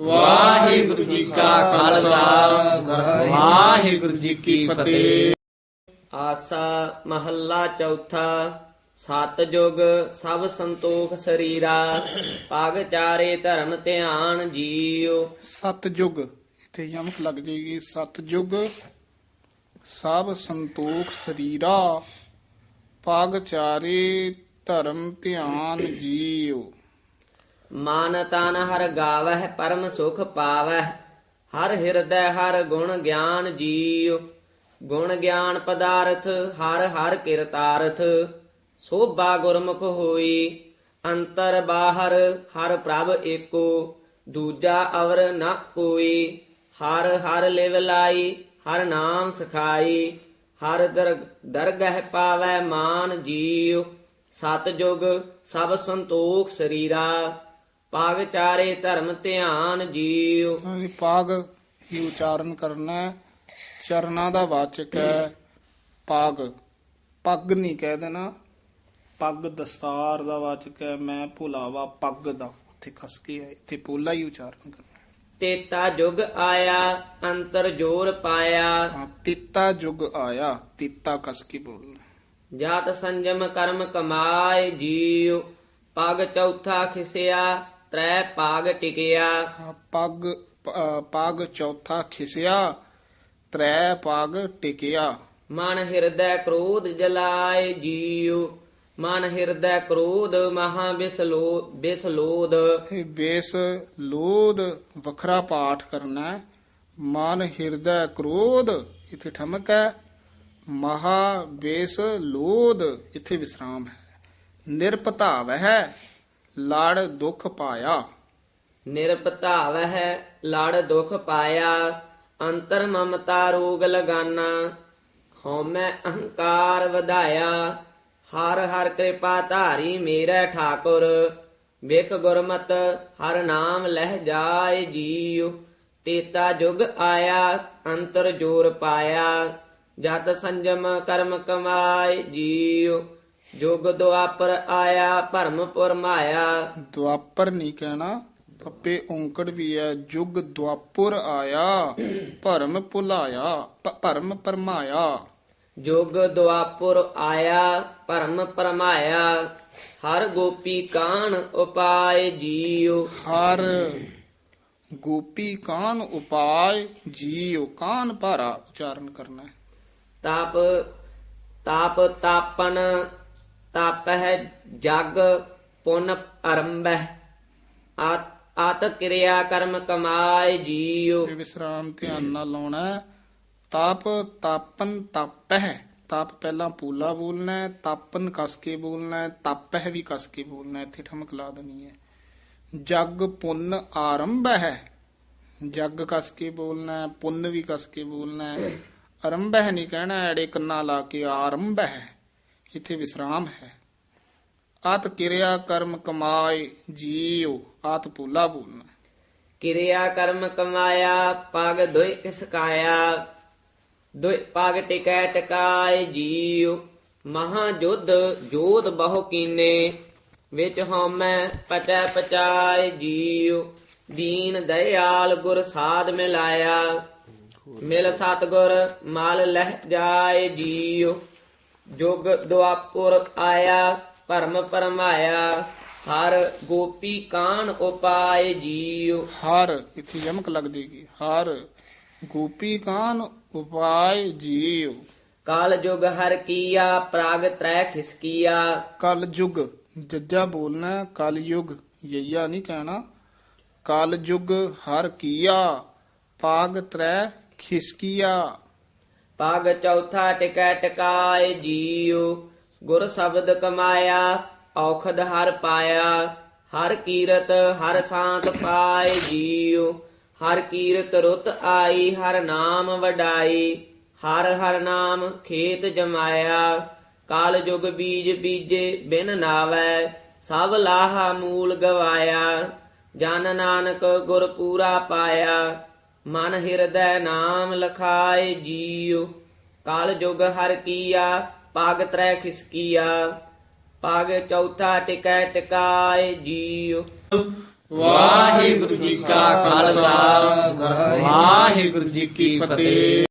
ਵਾਹਿਗੁਰੂ ਜੀ ਕਾ ਖਾਲਸਾ। ਵਾਹਿਗੁਰੂ ਜੀ ਕੀ ਫਤਿਹ। ਆਸਾ ਮਹੱਲਾ ਚੌਥਾ ਸਤਜੁਗ ਸਭ ਸੰਤੋਖ ਸਰੀਰਾ ਪਗ ਚਾਰੇ ਧਰਮ ਧਿਆਨ ਜੀਉ ਸਤਜੁਗ ਇੱਥੇ ਯਮਕ ਲੱਗ ਜਾਏਗੀ। ਸਤਜੁਗ ਸਭ ਸੰਤੋਖ ਸਰੀਰਾ ਪਾਗ ਚਾਰੇ ਧਰਮ ਧਿਆਨ ਜੀਉ ਮਾਨ ਤਨ ਹਰ ਗਾਵਹਿ ਪਰਮ ਸੁਖ ਪਾਵਹਿ। ਹਰ ਹਿਰਦੈ ਹਰ ਗੁਣ ਗਿਆਨ ਜੀਉ। ਗੁਣ ਗਿਆਨ ਪਦਾਰਥ ਹਰ ਹਰ ਕਿਰਤਾਰਥ। ਸੋਭਾ ਗੁਰਮੁਖ ਹੋਈ, ਅੰਤਰ ਬਾਹਰ ਹਰ ਪ੍ਰਭ ਏਕੋ। ਦੂਜਾ ਅਵਰ ਨਾ ਕੋਈ, ਹਰ ਹਰ ਲਿਵ ਲਾਈ, ਹਰ ਨਾਮ ਸਖਾਈ। ਹਰ ਦਰਗ- ਦਰਗਹਿ ਪਾਵੈ ਮਾਨ ਜੀਉ। ਸਤਜੁਗ ਸਭ ਸੰਤੋਖ ਸਰੀਰਾ। ਪਾਗ ਚਾਰੇ ਧਰਮ ਧਿਆਨ ਜੀਉ। ਪਾਗ ਹੀ ਉਚਾਰਨ ਕਰਨਾ ਹੈ। ਚਰਨਾਂ ਦਾ ਵਾਚਕ ਹੈ। ਪਾਗ। ਪੱਗ ਨਹੀਂ ਕਹਿ ਦੇਣਾ। ਪੱਗ ਦਸਤਾਰ ਦਾ ਵਾਚਕ ਹੈ। ਮੈਂ ਭੁਲਾਵਾ ਪੱਗ ਦਾ। ਉੱਥੇ ਖਸ ਕੇ ਹੈ ਇੱਥੇ ਪੋਲਾ ਹੀ ਉਚਾਰਨ ਕਰਨਾ ਤੇਤਾ ਜੁਗ ਆਇਆ ਅੰਤਰ ਜੋਰ ਪਾਇਆ। ਹਾਂ ਤੀਤਾ ਯੁਗ ਆਇਆ। ਤੀਤਾ ਕਸ ਕੇ ਬੋਲਣਾ ਜਾਤ ਸੰਜਮ ਕਰਮ ਕਮਾਏ ਜੀਉ। ਪਗ ਚੌਥਾ ਖਿਸਿਆ ਤ੍ਰੈ ਪਾਗ ਟਿਕਿਆ। ਪੱਗ ਪ- ਪੱਗ ਚੌਥਾ ਖਿਸਿਆ ਤ੍ਰੈ ਪੱਗ ਟਿਕਿਆ। ਮਨ ਹਿਰਦੈ ਕ੍ਰੋਧ ਜਲਾਏ ਜੀਉ ਮਨ ਹਿਰਦੈ ਕ੍ਰੋਧ ਮਹਾ ਬਿਸਲੋ ਬਿਸਲੋਦ। ਇਹ ਬੇਸ ਲੋਧ ਵੱਖਰਾ ਪਾਠ ਕਰਨਾ। ਹੈ ਮਨ ਹਿਰਦੈ ਕ੍ਰੋਧ ਇੱਥੇ ਠਮਕ ਹੈ। ਮਹਾ ਬੇਸ ਲੋਧ ਇੱਥੇ ਵਿਸਰਾਮ ਹੈ। ਨਿਰਪਤਾਵ ਹੈ ਲੜ ਦੁਖ ਪਾਇਆ। ਨਿਰਪਤਾਵ ਹੈ ਲੜ ਦੁਖ ਪਾਇਆ, ਅੰਤਰ ਮਮਤਾ ਰੋਗ ਲਗਾਨਾ। ਹਉਮੈ ਅਹੰਕਾਰ ਵਧਾਇਆ, ਹਰ ਹਰ ਕਿਰਪਾ ਧਾਰੀ ਮੇਰਾ ਠਾਕੁਰ। ਵੇਖ ਗੁਰਮਤ, ਹਰ ਨਾਮ ਲਹਿ ਜਾਏ ਜੀਉ। ਤੇਤਾ ਜੁਗ ਆਇਆ, ਅੰਤਰ ਜੋਰ ਪਾਇਆ। ਜਤ ਸੰਜਮ ਕਰਮ ਕਮਾਏ ਜੀਉ। ਜੁਗ ਦੁਆਪਰ ਆਇਆ ਭਰਮ ਪੁਰਮਾਇਆ। ਦੁਆਪਰ ਨਹੀਂ ਕਹਿਣਾ ਪੱਪੇ ਔਂਕੜ ਵੀ ਹੈ ਜੁਗ ਦੁਆਪੁਰ ਆਇਆ ਭਰਮ ਭੁਲਾਇਆ ਭ- ਭਰਮ ਪਰਮਾਇਆ। ਜੁਗ ਦੁਆਪੁਰ ਆਇਆ ਭਰਮ ਪਰਮਾਇਆ। ਹਰ ਗੋਪੀ ਕਾਣ ਉਪਾਏ ਜੀਉ। ਹਰ ਗੋਪੀ ਕਾਨ ਉਪਾਇ ਜੀਉ ਕਾਨ ਭਾਰਾ ਉਚਾਰਨ ਕਰਨਾ ਹੈ। ਤਪ ਤਾਪ ਤਾਪਨ ਤਪ ਹੈ ਜਗ ਪੁਨ ਅਰੰਭੈ ਆਤ ਆਤ ਕਿਰਿਆ ਕਰਮ ਕਮਾਏ ਜੀਉ। ਇਹ ਵਿਸਰਾਮ ਧਿਆਨ ਨਾਲ ਲਾਉਣਾ ਹੈ। ਤਾਪ ਤਾਪਨ ਤਪ ਹੈ ਤਾਪ ਪਹਿਲਾਂ ਪੂਲਾ ਬੋਲਣਾ ਹੈ, ਤਾਪਨ ਕਸ ਕੇ ਬੋਲਣਾ ਹੈ ਤਪ ਹੈ ਵੀ ਕਸ ਕੇ ਬੋਲਣਾ ਹੈ, ਇੱਥੇ ਠਮਕ ਲਾ ਦੇਣੀ ਹੈ। ਜਗ ਪੁੰਨ ਆਰੰਭ ਹੈ ਜਗ ਕਸ ਕੇ ਬੋਲਣਾ ਹੈ, ਪੁੰਨ ਵੀ ਕਸ ਕੇ ਬੋਲਣਾ ਹੈ। ਆਰੰਭ ਹੈ ਨਹੀਂ ਕਹਿਣਾ, ਐੜੇ ਕੰਨਾ ਲਾ ਕੇ ਆਰੰਭ ਹੈ ਇੱਥੇ ਵਿਸਰਾਮ ਹੈ। ਆਤ ਕਿਰਿਆ ਕਰਮ ਕਮਾਏ ਜੀਉ, ਆਤ ਪੂਲਾ ਬੋਲਣਾ ਕਿਰਿਆ ਕਰਮ ਕਮਾਇਆ, ਪਗ ਦੁਇ ਇਸਕਾਇਆ, ਦੁਇ ਪਗ ਟਿਕੈ ਟਿਕਾਏ ਜੀਉ। ਮਹਾ ਜੁਧ ਜੋਤ ਬਹੁ ਕੀਨੇ, ਵਿੱਚ ਹਉਮੈ ਪਟੈ ਪਚਾਏ ਜੀਉ। ਦੀਨ ਦਇਆਲ ਗੁਰ ਸਾਧ ਮਿਲਾਇਆ, ਮਿਲ ਸਤਗੁਰ ਮਾਲ ਲਹਿ ਜਾਏ ਜੀਉ। ਜੁਗ ਦੁਆਪੁਰ ਆਇਆ ਭਰਮ ਪਰਮਾਇਆ ਹਰ ਗੋਪੀ ਕਾਣ ਉਪਾਏ ਜੀਉ। ਹਰ ਇੱਥੇ ਯਮਕ ਲੱਗ ਜੇਗੀ। ਹਰ ਗੋਪੀ ਕਾਨ ਉਪਾਇ ਜੀਵ ਕਾਲ ਜੁਗ ਹਰ ਕੀਆ ਪ੍ਰਾਗ ਤ੍ਰੈ ਖਿਸਕੀਆ ਕਲ ਯੁਗ ਜੱਜਾ ਬੋਲਣਾ ਕਲ ਯੁਗ ਯਈਆ ਨਹੀਂ ਕਹਿਣਾ। ਕਲ ਯੁਗ ਹਰ ਕੀਆ ਪਾਗ ਤਰੈ ਖਿਸਕੀਆ ਪਗ ਚੌਥਾ ਟਿਕੈ ਟਿਕਾਏ ਜੀਉ, ਗੁਰ ਸ਼ਬਦ ਕਮਾਇਆ, ਔਖਦ ਹਰ ਪਾਇਆ, ਹਰ ਕੀਰਤ ਹਰ ਸਾਤ ਪਾਏ ਜੀਉ, ਹਰ ਕੀਰਤ ਰੁਤ ਆਈ, ਹਰ ਨਾਮ ਵਡਾਈ, ਹਰ ਹਰ ਨਾਮ ਖੇਤ ਜਮਾਇਆ, ਕਾਲ ਜੁਗ ਬੀਜ ਬੀਜੇ ਬਿਨ ਨਾਵੈ, ਸਭ ਲਾਹਾ ਮੂਲ ਗਵਾਇਆ, ਜਨ ਨਾਨਕ ਗੁਰ ਪੂਰਾ ਪਾਇਆ ਮਨ ਹਿਰਦੈ ਨਾਮ ਲਖਾਏ ਜੀਉ, ਕਾਲ ਜੁਗ ਹਰ ਕੀਆ, ਪਗ ਤਰੈ ਖਿਸਕੀਆ ਪਾਗ ਚੌਥਾ ਟਿਕੈ ਟਿਕਾਏ ਜੀਉ। ਵਾਹਿਗੁਰੂ ਜੀ ਕਾ ਖਾਲਸਾ, ਵਾਹਿਗੁਰੂ ਜੀ ਕੀ ਫਤਿਹ।